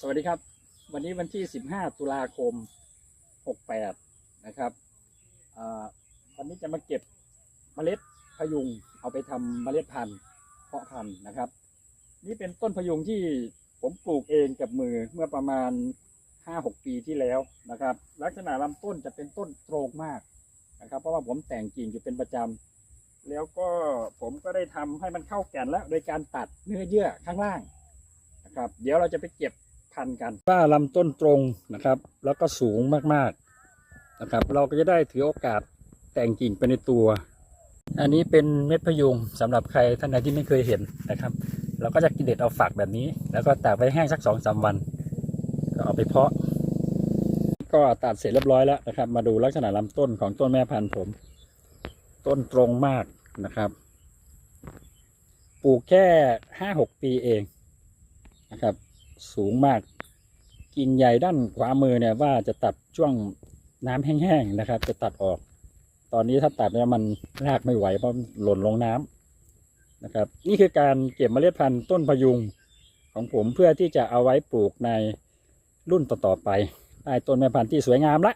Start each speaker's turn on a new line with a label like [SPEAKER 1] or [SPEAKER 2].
[SPEAKER 1] สวัสดีครับ วันนี้วันที่ 15 ตุลาคม 68 นะครับวันนี้จะมาเก็บเมล็ดพยุงเอาไปทำเมล็ดพันธุ์เพาะพันธุ์นะครับ นี่เป็นต้นพยุงที่ผมปลูกเองกับมือเมื่อประมาณ 5-6 ปีที่แล้วนะครับ ลักษณะลำต้นจะเป็นต้นโตรงมากนะครับ เพราะว่าผมแต่งกิ่งอยู่เป็นประจำแล้วก็ผมก็ได้ทำให้มันเข้าแก่นแล้ว โดยการตัดเนื้อเยื่อข้างล่างนะครับ เดี๋ยวเราจะไปเก็บ พันกันว่าลำต้นตรงนะครับ แล้วก็สูงมากๆนะครับ เราก็จะได้ถือโอกาสแต่งกิ่งไปในตัว อันนี้เป็นเม็ดพยุงสำหรับใครท่านใดที่ไม่เคยเห็นนะครับ เราก็จะกินเด็ดเอาฝักแบบนี้ แล้วก็ตากไว้แห้งสักสองสามวัน ก็เอาไปเพาะ ก็ตัดเสร็จเรียบร้อยแล้วนะครับ มาดูลักษณะลำต้นของต้นแม่พันธุ์ผม ต้นตรงมากนะครับปลูกแค่ห้าหกปีเองนะครับ สูงมาก กิ่งใหญ่ด้านขวามือเนี่ยว่าจะตัดช่วงน้ำแห้งๆนะครับ จะตัดออก ตอนนี้ถ้าตัดเนี่ยมันรากไม่ไหวเพราะหล่นลงน้ำนะครับ นี่คือการเก็บเมล็ดพันธุ์ต้นพยุงของผมเพื่อที่จะเอาไว้ปลูกในรุ่นต่อๆไปได้ต้นแม่พันธุ์ที่สวยงามละ